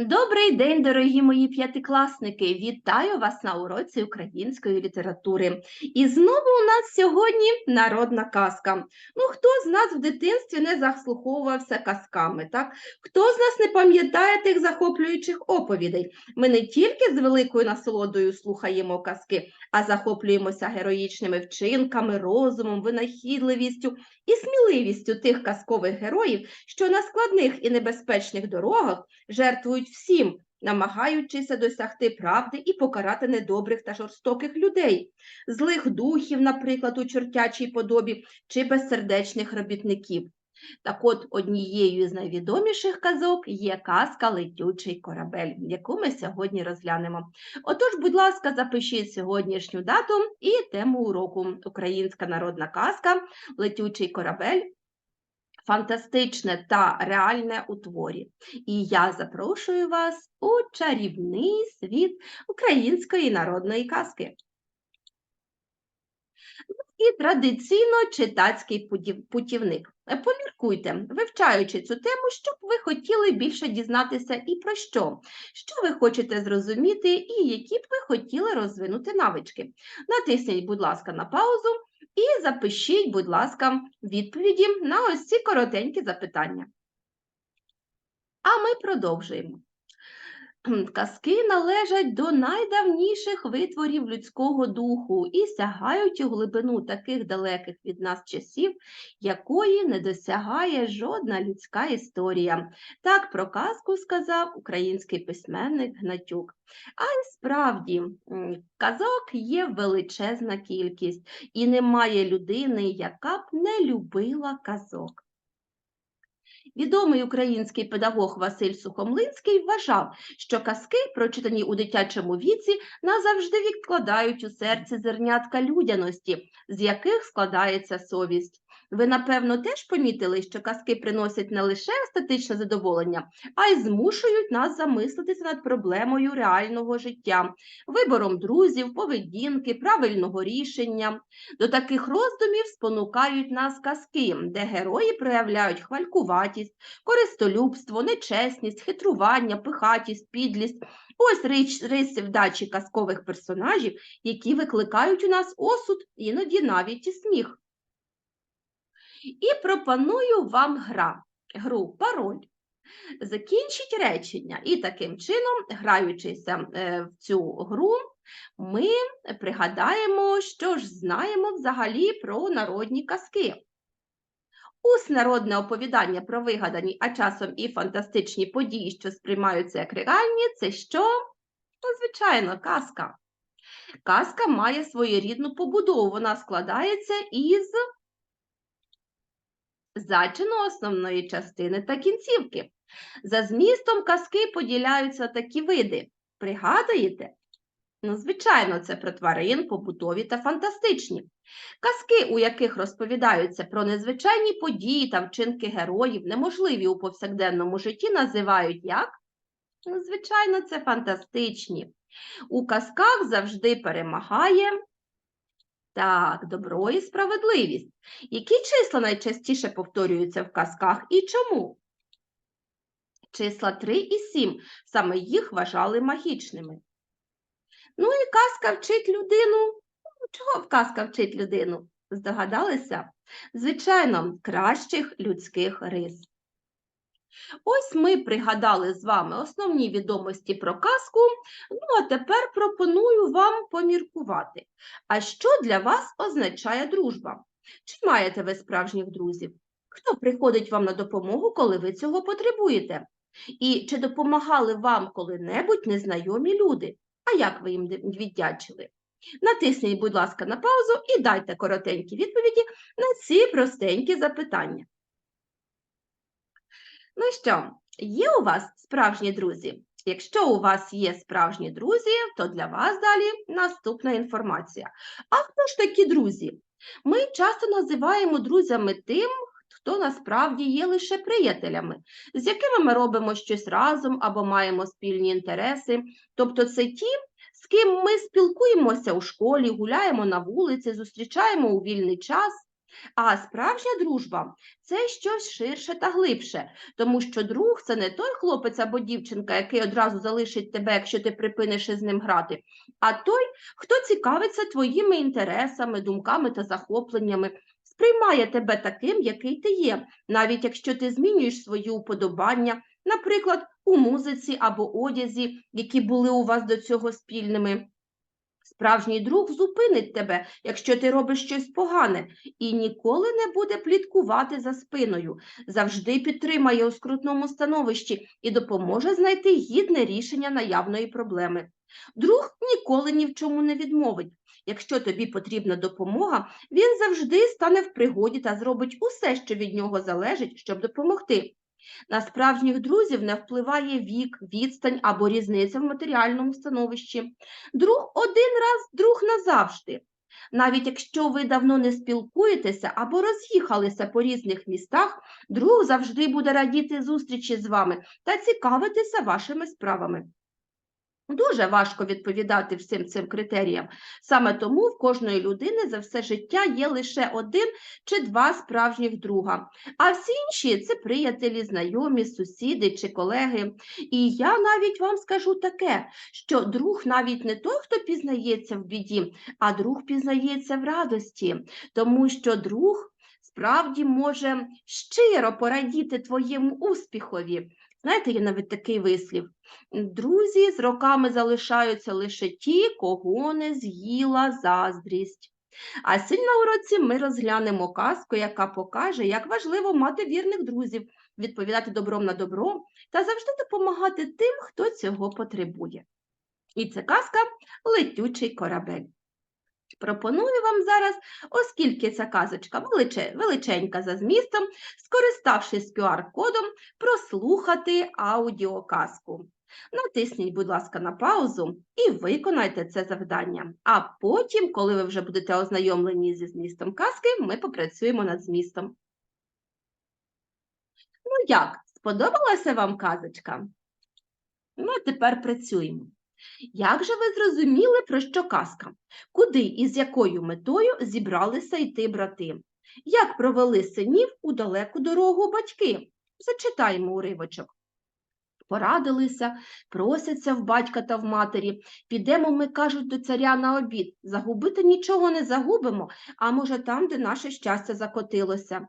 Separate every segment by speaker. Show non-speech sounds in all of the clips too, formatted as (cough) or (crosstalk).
Speaker 1: Добрий день, дорогі мої п'ятикласники! Вітаю вас на уроці української літератури. І знову у нас сьогодні народна казка. Ну, хто з нас в дитинстві не заслуховувався казками? так? Хто з нас не пам'ятає тих захоплюючих оповідей? Ми не тільки з великою насолодою слухаємо казки, а захоплюємося героїчними вчинками, розумом, винахідливістю і сміливістю тих казкових героїв, що на складних і небезпечних дорогах жертвують всім, намагаючися досягти правди і покарати недобрих та жорстоких людей, злих духів, наприклад, у чортячій подобі, чи безсердечних робітників. Так от однією з найвідоміших казок є казка Летючий корабель, яку ми сьогодні розглянемо. Отож, будь ласка, запишіть сьогоднішню дату і тему уроку Українська народна казка Летючий корабель фантастичне та реальне у творі. І я запрошую вас у чарівний світ української народної казки. І традиційно читацький путівник. Е, Поміркуйте, вивчаючи цю тему, що б ви хотіли більше дізнатися і про що, що ви хочете зрозуміти, і які б ви хотіли розвинути навички. Натисніть, будь ласка, на паузу і запишіть, будь ласка, відповіді на ось ці коротенькі запитання. А ми продовжуємо. Казки належать до найдавніших витворів людського духу і сягають у глибину таких далеких від нас часів, якої не досягає жодна людська історія. Так про казку сказав український письменник Гнатюк. А й справді, казок є величезна кількість, і немає людини, яка б не любила казок. Відомий український педагог Василь Сухомлинський вважав, що казки, прочитані у дитячому віці, назавжди відкладають у серці зернятка людяності, з яких складається совість. Ви, напевно, теж помітили, що казки приносять не лише естетичне задоволення, а й змушують нас замислитися над проблемою реального життя, вибором друзів, поведінки, правильного рішення. До таких роздумів спонукають нас казки, де герої проявляють хвалькуватість, користолюбство, нечесність, хитрування, пихатість, підлість. Ось риси вдачі казкових персонажів, які викликають у нас осуд, іноді навіть і сміх. І пропоную вам гра, гру пароль. Закінчіть речення, і таким чином, граючися е, в цю гру, ми пригадаємо, що ж знаємо взагалі про народні казки. Усне народне оповідання про вигадані, а часом і фантастичні події, що сприймаються як реальні, це що? Ну, звичайно, казка. Казка має своєрідну побудову. Вона складається із зачину основної частини та кінцівки. За змістом казки поділяються такі види. Пригадуєте? Ну, звичайно, це про тварин, побутові та фантастичні. Казки, у яких розповідаються про незвичайні події та вчинки героїв, неможливі у повсякденному житті, називають як? Ну, звичайно, це фантастичні. У казках завжди перемагає так, добро і справедливість. Які числа найчастіше повторюються в казках і чому? Числа 3 і 7. Саме їх вважали магічними. Ну і казка вчить людину. Ну, Чого казка вчить людину? Здогадалися? Звичайно, кращих людських рис. Ось ми пригадали з вами основні відомості про казку. Ну, а тепер пропоную вам поміркувати. А що для вас означає дружба? Чи маєте ви справжніх друзів? Хто приходить вам на допомогу, коли ви цього потребуєте? І чи допомагали вам коли-небудь незнайомі люди? А як ви їм віддячили? Натисніть, будь ласка, на паузу і дайте коротенькі відповіді на ці простенькі запитання. Ну що, є у вас справжні друзі? Якщо у вас є справжні друзі, то для вас далі наступна інформація. А хто ж такі друзі? Ми часто називаємо друзями тим, хто насправді є лише приятелями, з якими ми робимо щось разом або маємо спільні інтереси. Тобто це ті, з ким ми спілкуємося у школі, гуляємо на вулиці, зустрічаємо у вільний час. А справжня дружба це щось ширше та глибше, тому що друг це не той хлопець або дівчинка, який одразу залишить тебе, якщо ти припиниш із ним грати, а той, хто цікавиться твоїми інтересами, думками та захопленнями, сприймає тебе таким, який ти є, навіть якщо ти змінюєш свої уподобання, наприклад, у музиці або одязі, які були у вас до цього спільними. Справжній друг зупинить тебе, якщо ти робиш щось погане, і ніколи не буде пліткувати за спиною, завжди підтримає у скрутному становищі і допоможе знайти гідне рішення наявної проблеми. Друг ніколи ні в чому не відмовить. Якщо тобі потрібна допомога, він завжди стане в пригоді та зробить усе, що від нього залежить, щоб допомогти. На справжніх друзів не впливає вік, відстань або різниця в матеріальному становищі. Друг один раз, друг назавжди. Навіть якщо ви давно не спілкуєтеся або роз'їхалися по різних містах, друг завжди буде радіти зустрічі з вами та цікавитися вашими справами. Дуже важко відповідати всім цим критеріям. Саме тому в кожної людини за все життя є лише один чи два справжніх друга, а всі інші це приятелі, знайомі, сусіди чи колеги. І я навіть вам скажу таке, що друг навіть не той, хто пізнається в біді, а друг пізнається в радості, тому що друг справді може щиро порадіти твоєму успіхові. Знаєте, є навіть такий вислів. Друзі з роками залишаються лише ті, кого не з'їла заздрість. А сьогодні на уроці ми розглянемо казку, яка покаже, як важливо мати вірних друзів, відповідати добром на добро та завжди допомагати тим, хто цього потребує. І це казка Летючий корабель. Пропоную вам зараз, оскільки ця казочка величенька за змістом, скориставшись QR-кодом, прослухати аудіоказку. Натисніть, будь ласка, на паузу і виконайте це завдання. А потім, коли ви вже будете ознайомлені зі змістом казки, ми попрацюємо над змістом. Ну як, сподобалася вам казочка? Ну, тепер працюємо. Як же ви зрозуміли, про що казка? Куди і з якою метою зібралися йти брати? Як провели синів у далеку дорогу батьки? Зачитаємо уривочок. Порадилися, просяться в батька та в матері. Підемо ми, кажуть, до царя на обід. Загубити нічого не загубимо, а може там, де наше щастя закотилося.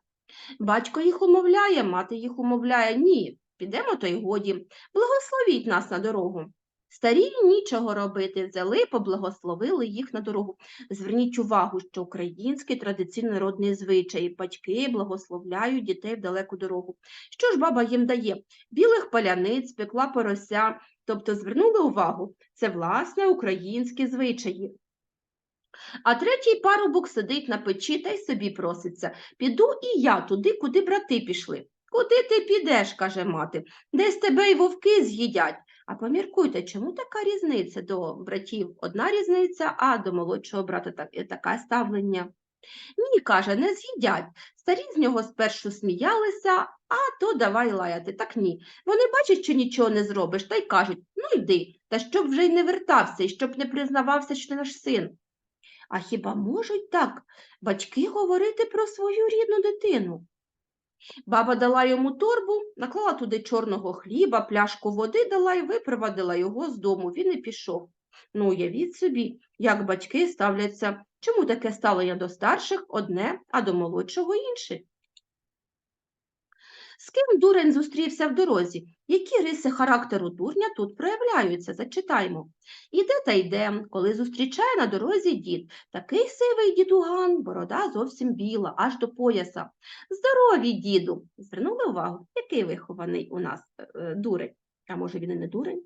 Speaker 1: Батько їх умовляє, мати їх умовляє. Ні, підемо, то й годі. Благословіть нас на дорогу. Старі нічого робити, взяли, поблагословили їх на дорогу. Зверніть увагу, що український традиційний народний звичай. Батьки благословляють дітей в далеку дорогу. Що ж баба їм дає? Білих паляниць, пекла порося. Тобто звернули увагу, це власне українські звичаї. А третій парубок сидить на печі та й собі проситься. Піду і я туди, куди брати пішли. Куди ти підеш, каже мати, десь тебе й вовки з'їдять. А поміркуйте, чому така різниця до братів? Одна різниця, а до молодшого брата так, е, таке ставлення. Ні, каже, не з'їдять. Старі з нього спершу сміялися, а то давай лаяти. Так ні. Вони бачать, що нічого не зробиш, та й кажуть ну йди, та щоб вже й не вертався, і щоб не признавався, що ти наш син. А хіба можуть так батьки говорити про свою рідну дитину? Баба дала йому торбу, наклала туди чорного хліба, пляшку води дала і випровадила його з дому. Він і пішов. Ну, уявіть собі, як батьки ставляться, чому таке ставлення до старших одне, а до молодшого інше. З ким дурень зустрівся в дорозі? Які риси характеру дурня тут проявляються? Зачитаймо. Іде та йде, коли зустрічає на дорозі дід. Такий сивий дідуган, борода зовсім біла, аж до пояса. Здорові, діду. Звернули увагу, який вихований у нас е, дурень. А може він і не дурень?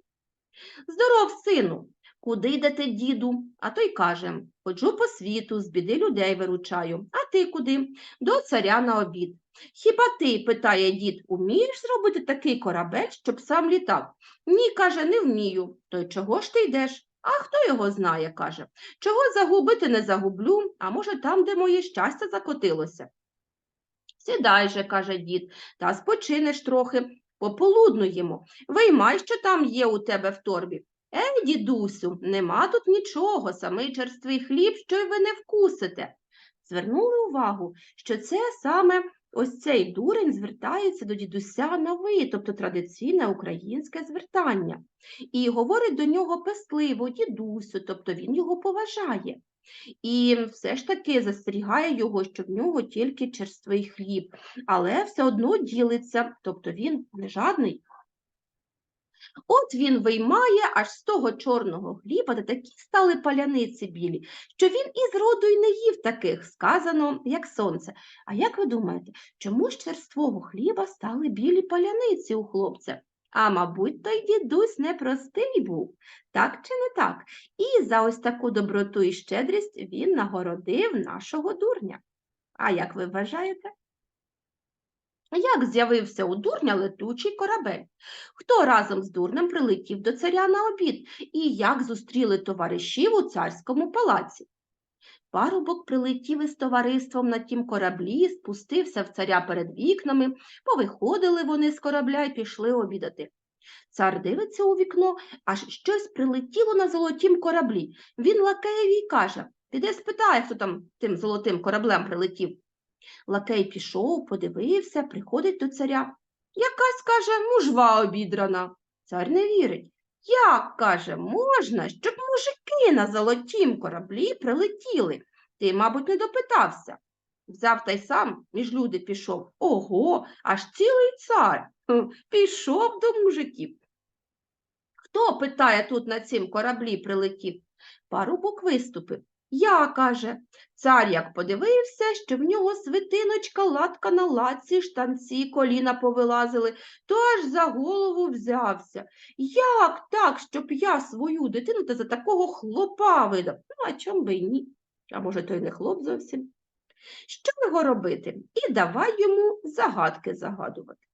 Speaker 1: Здоров, сину. Куди йдете, діду? А той каже Ходжу по світу, з біди людей виручаю. А ти куди? До царя на обід. Хіба ти, питає дід, умієш зробити такий корабель, щоб сам літав? Ні, каже, не вмію. То й чого ж ти йдеш? А хто його знає, каже. Чого загубити не загублю, а може там, де моє щастя закотилося. Сідай же, каже дід, та спочинеш трохи, пополуднуємо. Виймай, що там є у тебе в торбі. Ей, дідусю, нема тут нічого, самий черствий хліб, що й ви не вкусите. звернули увагу, що це саме ось цей дурень звертається до дідуся на ви, тобто традиційне українське звертання, і говорить до нього пестливо, дідусю, тобто він його поважає. І все ж таки застерігає його, що в нього тільки черствий хліб, але все одно ділиться, тобто він не жадний. От він виймає аж з того чорного хліба, де такі стали паляниці білі, що він із роду й не їв таких, сказано, як сонце. А як ви думаєте, чому ж черствого хліба стали білі паляниці у хлопця? А мабуть, той дідусь непростий був, так чи не так? І за ось таку доброту і щедрість він нагородив нашого дурня. А як ви вважаєте? Як з'явився у дурня летучий корабель? Хто разом з дурнем прилетів до царя на обід і як зустріли товаришів у царському палаці? Парубок прилетів із товариством на тім кораблі, спустився в царя перед вікнами, повиходили вони з корабля і пішли обідати. Цар дивиться у вікно, аж щось прилетіло на золотім кораблі. Він лакеєві каже Піди спитай, хто там тим золотим кораблем прилетів. Лакей пішов, подивився, приходить до царя. Якась, каже, мужва обідрана. Цар не вірить. Як, каже, можна, щоб мужики на золотім кораблі прилетіли? Ти, мабуть, не допитався. Взяв та й сам між люди пішов. Ого, аж цілий цар. Пішов до мужиків. Хто, питає, тут на цім кораблі прилетів? Парубок виступив. Я, каже, цар як подивився, що в нього свитиночка, латка на латці, штанці, коліна повилазили, то аж за голову взявся. Як так, щоб я свою дитину та за такого хлопа видав? Ну, а чом би й ні? А може, той не хлоп зовсім? Що його робити? І давай йому загадки загадувати.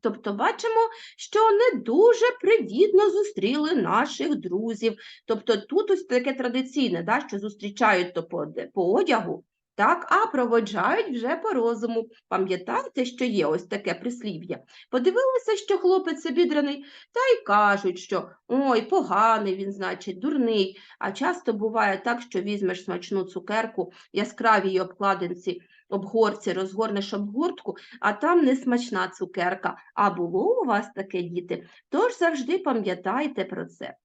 Speaker 1: Тобто бачимо, що не дуже привітно зустріли наших друзів. Тобто тут ось таке традиційне, да, що зустрічають то по, по одягу, так, а проводжають вже по розуму. Пам'ятаєте, що є ось таке прислів'я? Подивилися, що хлопець обідраний, та й кажуть, що ой, поганий він, значить, дурний. А часто буває так, що візьмеш смачну цукерку, яскравій обкладинці обгорці, розгорнеш обгортку, а там не смачна цукерка. А було у вас таке, діти? Тож завжди пам'ятайте про це.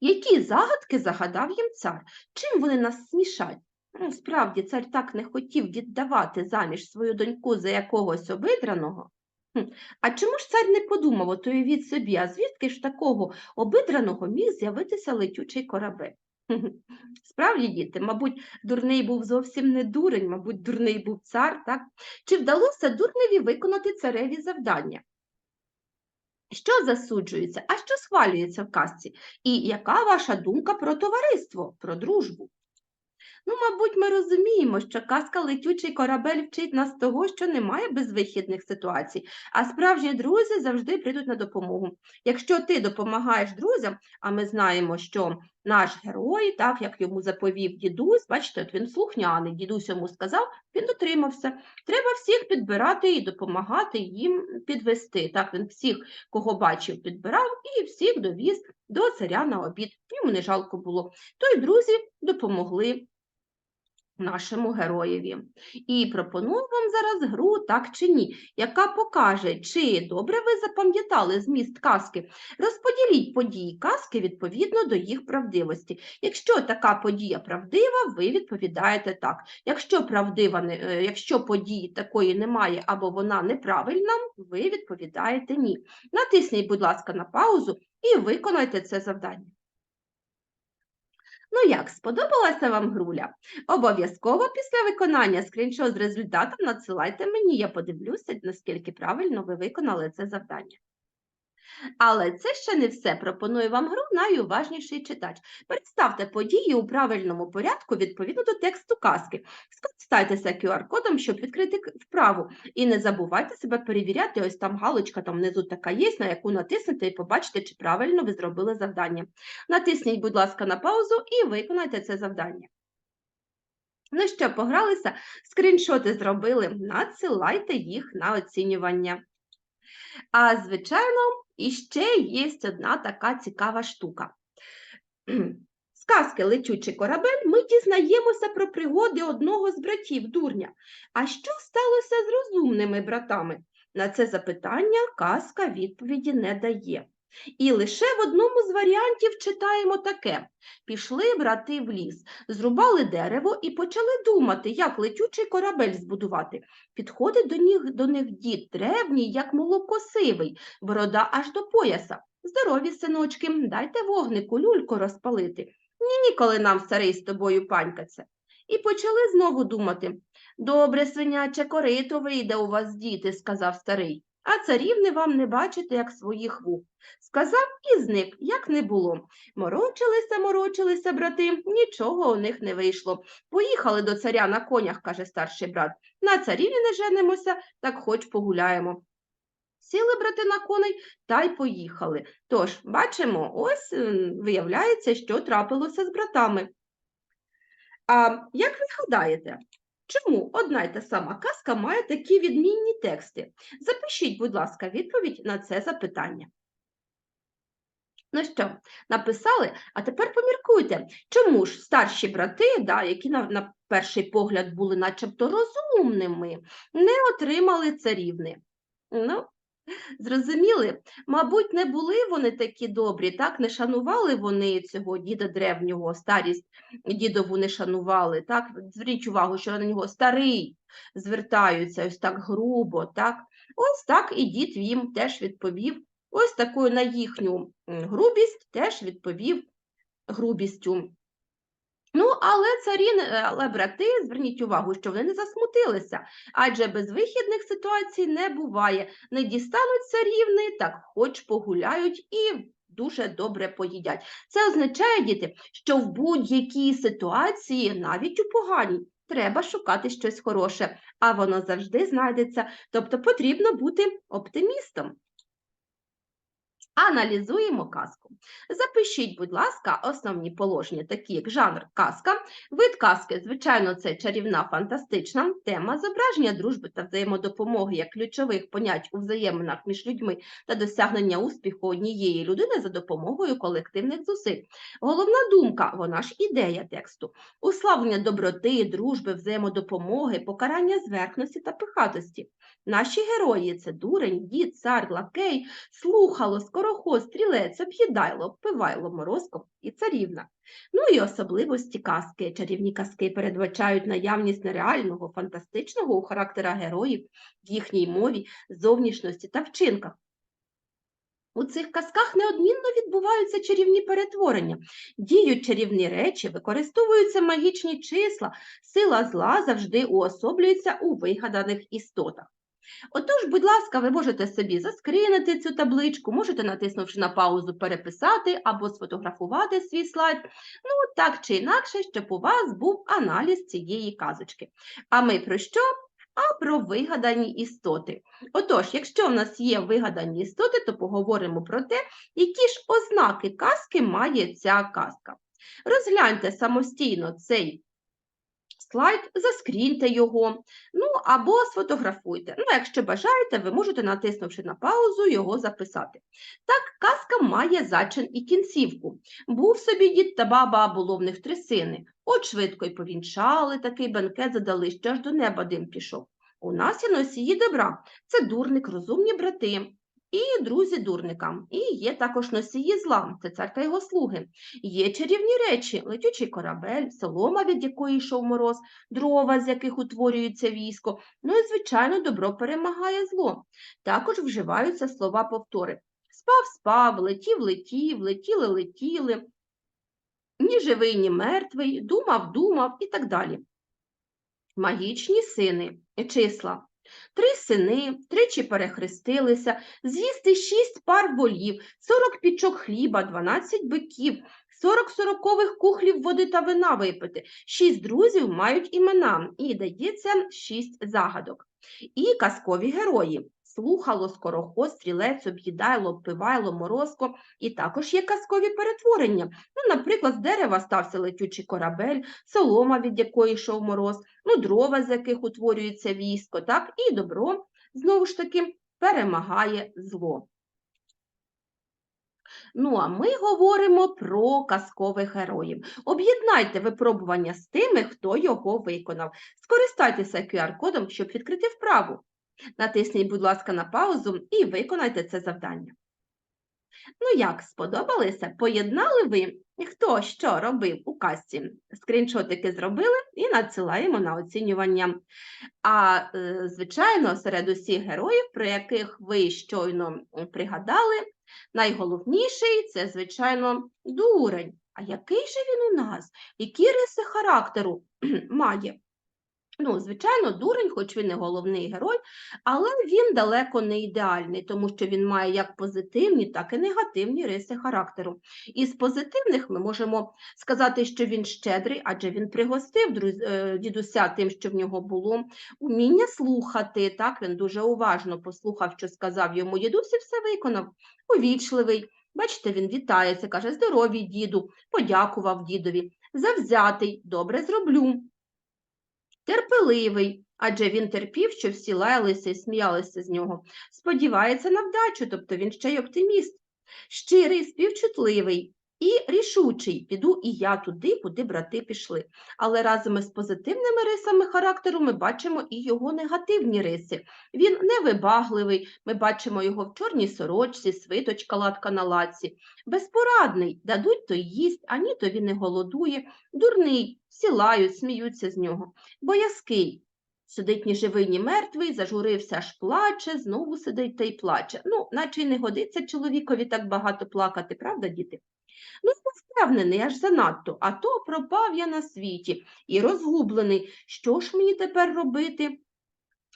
Speaker 1: Які загадки загадав їм цар? Чим вони нас смішать? Ну, справді, цар так не хотів віддавати заміж свою доньку за якогось обидраного. А чому ж цар не подумав, ото від собі, а звідки ж такого обидраного міг з'явитися летючий корабель? (laughs) Справді, діти, мабуть, дурний був зовсім не дурень, мабуть, дурний був цар, так? Чи вдалося дурневі виконати цареві завдання? Що засуджується, а що схвалюється в казці? І яка ваша думка про товариство, про дружбу? Ну, мабуть, ми розуміємо, що казка летючий корабель вчить нас того, що немає безвихідних ситуацій, а справжні друзі завжди прийдуть на допомогу. Якщо ти допомагаєш друзям, а ми знаємо, що наш герой, так як йому заповів дідусь, бачите, от він слухняний, дідусь йому сказав, він дотримався. Треба всіх підбирати і допомагати їм підвести. Так він всіх, кого бачив, підбирав і всіх довіз до царя на обід. Йому не жалко було. То й друзі допомогли нашому героєві. І пропоную вам зараз гру так чи ні, яка покаже, чи добре ви запам'ятали зміст казки. Розподіліть події казки відповідно до їх правдивості. Якщо така подія правдива, ви відповідаєте так. Якщо правдива, е, якщо події такої немає або вона неправильна, ви відповідаєте ні. Натисніть, будь ласка, на паузу і виконайте це завдання. Ну як, сподобалася вам груля? Обов'язково після виконання скріншот з результатом надсилайте мені, я подивлюся, наскільки правильно ви виконали це завдання. Але це ще не все. Пропоную вам гру найуважніший читач. Представте події у правильному порядку відповідно до тексту казки. Скористайтеся QR-кодом, щоб відкрити вправу. І не забувайте себе перевіряти, ось там галочка там внизу така є, на яку натиснете і побачите, чи правильно ви зробили завдання. Натисніть, будь ласка, на паузу і виконайте це завдання. Ну що, погралися? Скріншоти зробили, надсилайте їх на оцінювання. А, звичайно, і ще є одна така цікава штука. казки Летючий корабель ми дізнаємося про пригоди одного з братів дурня. А що сталося з розумними братами? На це запитання казка відповіді не дає. І лише в одному з варіантів читаємо таке: пішли брати в ліс, зрубали дерево і почали думати, як летючий корабель збудувати. Підходить до них, до них дід древній, як молокосивий, борода аж до пояса. Здорові, синочки, дайте вогнику люльку розпалити. Ні, ніколи нам старий з тобою панькаться. І почали знову думати. Добре, свиняче корито вийде у вас, діти, сказав старий, а царівни вам не бачите, як своїх вух. Сказав і зник, як не було. Морочилися, морочилися, брати, нічого у них не вийшло. Поїхали до царя на конях, каже старший брат. На царівні не женимося, так хоч погуляємо. Сіли брати на коней та й поїхали. Тож, бачимо, ось виявляється, що трапилося з братами. А як ви гадаєте, чому одна й та сама казка має такі відмінні тексти? Запишіть, будь ласка, відповідь на це запитання. Ну що, написали? А тепер поміркуйте, чому ж старші брати, да, які на, на перший погляд були начебто розумними, не отримали царівни? Ну, Зрозуміли? Мабуть, не були вони такі добрі, так не шанували вони цього діда древнього, старість дідову не шанували. Так, зверніть увагу, що на нього старий звертаються ось так грубо. Так, ось так і дід їм теж відповів. Ось такою на їхню грубість теж відповів грубістю. Ну, але царі, але брати, зверніть увагу, що вони не засмутилися, адже безвихідних ситуацій не буває. Не дістануть царівни, так хоч погуляють і дуже добре поїдять. Це означає, діти, що в будь-якій ситуації, навіть у поганій, треба шукати щось хороше, а воно завжди знайдеться. Тобто потрібно бути оптимістом. Аналізуємо казку. Запишіть, будь ласка, основні положення, такі як жанр казка, вид казки, звичайно, це чарівна фантастична тема, зображення дружби та взаємодопомоги як ключових понять у взаєминах між людьми та досягнення успіху однієї людини за допомогою колективних зусиль. Головна думка, вона ж ідея тексту, уславлення доброти, дружби, взаємодопомоги, покарання зверхності та пихатості. Наші герої це дурень, дід, цар, лакей, слухало, скороход, стрілець, об'їдайло, обпивайло, морозко і царівна. Ну і особливості казки. Чарівні казки передбачають наявність нереального, фантастичного у характера героїв, в їхній мові, зовнішності та вчинках. У цих казках неодмінно відбуваються чарівні перетворення, діють чарівні речі, використовуються магічні числа, сила зла завжди уособлюється у вигаданих істотах. Отож, будь ласка, ви можете собі заскрінити цю табличку, можете, натиснувши на паузу, переписати або сфотографувати свій слайд. Ну, так чи інакше, щоб у вас був аналіз цієї казочки. А ми про що? А про вигадані істоти. Отож, якщо в нас є вигадані істоти, то поговоримо про те, які ж ознаки казки має ця казка. Розгляньте самостійно цей слайд, заскріньте його, ну або сфотографуйте. Ну, якщо бажаєте, ви можете, натиснувши на паузу, його записати. Так, казка має зачин і кінцівку. Був собі дід та баба, а було в них три сини. От швидко й повінчали, такий бенкет задали, що аж до неба дим пішов. У нас є носії добра, це дурник, розумні брати. І друзі дурника, і є також носії зла, це цар та його слуги. Є чарівні речі, летючий корабель, солома, від якої йшов мороз, дрова, з яких утворюється військо. Ну і, звичайно, добро перемагає зло. Також вживаються слова повтори. Спав, спав, летів, летів, летіли, летіли, ні живий, ні мертвий, думав, думав і так далі. Магічні сини, числа. Три сини, тричі перехрестилися, з'їсти шість пар волів, сорок пічок хліба, дванадцять биків, сорок сорокових кухлів води та вина випити. Шість друзів мають імена, і дається шість загадок. І казкові герої. Слухало, скороход, стрілець, об'їдайло, обпивайло, морозко. І також є казкові перетворення. Ну, наприклад, з дерева стався летючий корабель, солома, від якої йшов мороз, ну, дрова, з яких утворюється військо, так, і добро, знову ж таки, перемагає зло. Ну, а ми говоримо про казкових героїв. Об'єднайте випробування з тими, хто його виконав. Скористайтеся QR-кодом, щоб відкрити вправу. Натисніть, будь ласка, на паузу і виконайте це завдання. Ну як, сподобалося? Поєднали ви, хто що робив у казці? Скріншотики зробили і надсилаємо на оцінювання. А, е, звичайно, серед усіх героїв, про яких ви щойно пригадали, найголовніший це, звичайно, дурень. А який же він у нас? Які риси характеру (clears throat) має? Ну, звичайно, дурень, хоч він і головний герой, але він далеко не ідеальний, тому що він має як позитивні, так і негативні риси характеру. Із позитивних ми можемо сказати, що він щедрий, адже він пригостив е, дідуся тим, що в нього було уміння слухати. Так, він дуже уважно послухав, що сказав йому дідусь, і все виконав. Увічливий. Бачите, він вітається, каже: здорові, діду, подякував дідові. Завзятий, добре зроблю терпеливий, адже він терпів, що всі лаялися і сміялися з нього. Сподівається на вдачу, тобто він ще й оптиміст. Щирий, співчутливий і рішучий. Піду і я туди, куди брати пішли. Але разом із позитивними рисами характеру ми бачимо і його негативні риси. Він невибагливий, ми бачимо його в чорній сорочці, свиточка латка на лаці. Безпорадний, дадуть то їсть, а ні то він не голодує, дурний, всі лають, сміються з нього. Боязкий. Сидить ні живий, ні мертвий, зажурився, аж плаче, знову сидить та й плаче. Ну, наче й не годиться чоловікові так багато плакати, правда, діти? Ну, впевнений, аж занадто, а то пропав я на світі і розгублений. Що ж мені тепер робити?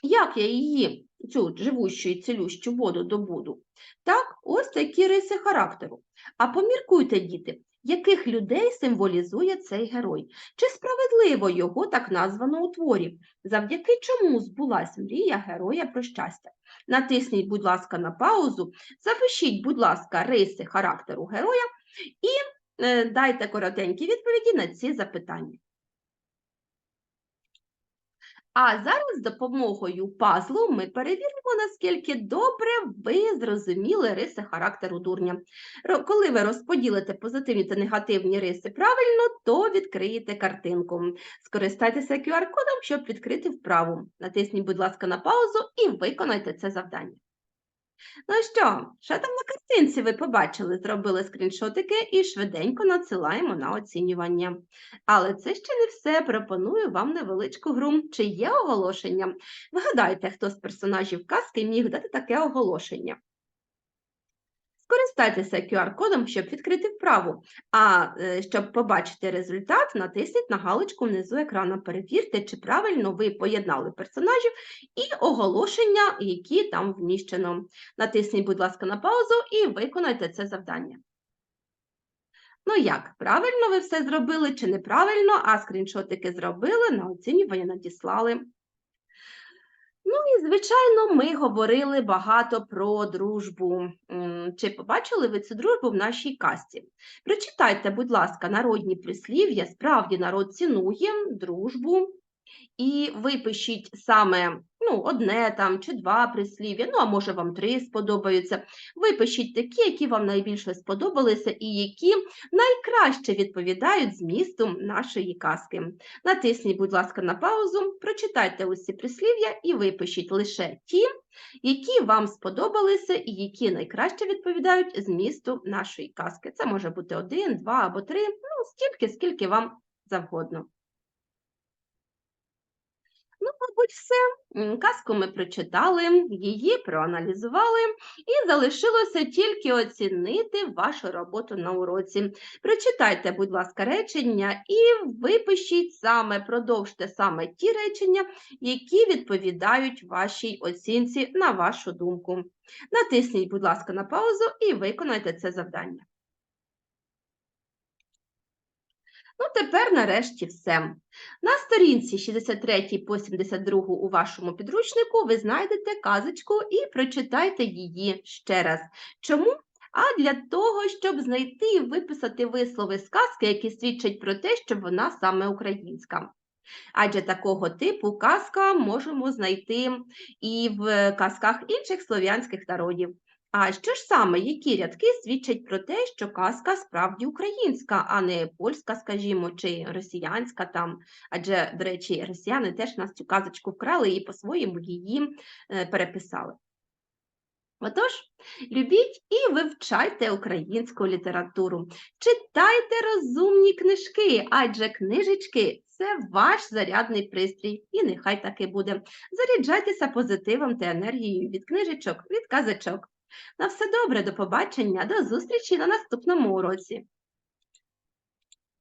Speaker 1: Як я її, цю живущу і цілющу воду добуду? Так, ось такі риси характеру. А поміркуйте, діти, яких людей символізує цей герой? Чи справедливо його так названо у творі? Завдяки чому збулась мрія героя про щастя? Натисніть, будь ласка, на паузу, запишіть, будь ласка, риси характеру героя і е, дайте коротенькі відповіді на ці запитання. А зараз з допомогою пазлу ми перевіримо, наскільки добре ви зрозуміли риси характеру дурня. Коли ви розподілите позитивні та негативні риси правильно, то відкриєте картинку. Скористайтеся QR-кодом, щоб відкрити вправу. Натисніть, будь ласка, на паузу і виконайте це завдання. Ну що, що там на картинці ви побачили? Зробили скріншотики і швиденько надсилаємо на оцінювання. Але це ще не все. Пропоную вам невеличку гру. Чи є оголошення? Вигадайте, хто з персонажів казки міг дати таке оголошення. Скористайтеся QR-кодом, щоб відкрити вправу. А е, щоб побачити результат, натисніть на галочку внизу екрану. Перевірте, чи правильно ви поєднали персонажів і оголошення, які там вміщено. Натисніть, будь ласка, на паузу і виконайте це завдання. Ну як, правильно ви все зробили чи неправильно, а скріншотики зробили, на оцінювання надіслали. Ну і, звичайно, ми говорили багато про дружбу. Чи побачили ви цю дружбу в нашій касті? Прочитайте, будь ласка, народні прислів'я. Справді народ цінує дружбу. І випишіть саме ну, одне там чи два прислів'я, ну а може вам три сподобаються. Випишіть такі, які вам найбільше сподобалися, і які найкраще відповідають змісту нашої казки. Натисніть, будь ласка, на паузу, прочитайте усі прислів'я і випишіть лише ті, які вам сподобалися і які найкраще відповідають змісту нашої казки. Це може бути один, два або три, ну стільки, скільки вам завгодно. Ну, мабуть, все. Казку ми прочитали, її проаналізували, і залишилося тільки оцінити вашу роботу на уроці. Прочитайте, будь ласка, речення і випишіть саме, продовжте саме ті речення, які відповідають вашій оцінці, на вашу думку. Натисніть, будь ласка, на паузу і виконайте це завдання. Ну, тепер нарешті все. На сторінці 63 по 72 у вашому підручнику ви знайдете казочку і прочитайте її ще раз. Чому? А для того, щоб знайти і виписати вислови з казки, які свідчать про те, що вона саме українська. Адже такого типу казка можемо знайти і в казках інших слов'янських народів. А що ж саме, які рядки свідчать про те, що казка справді українська, а не польська, скажімо, чи росіянська там? Адже, до речі, росіяни теж нас цю казочку вкрали і по-своєму її е, переписали. Отож, любіть і вивчайте українську літературу, читайте розумні книжки, адже книжечки це ваш зарядний пристрій, і нехай так і буде. Заряджайтеся позитивом та енергією від книжечок, від казочок. На все добре, до побачення, до зустрічі на наступному уроці.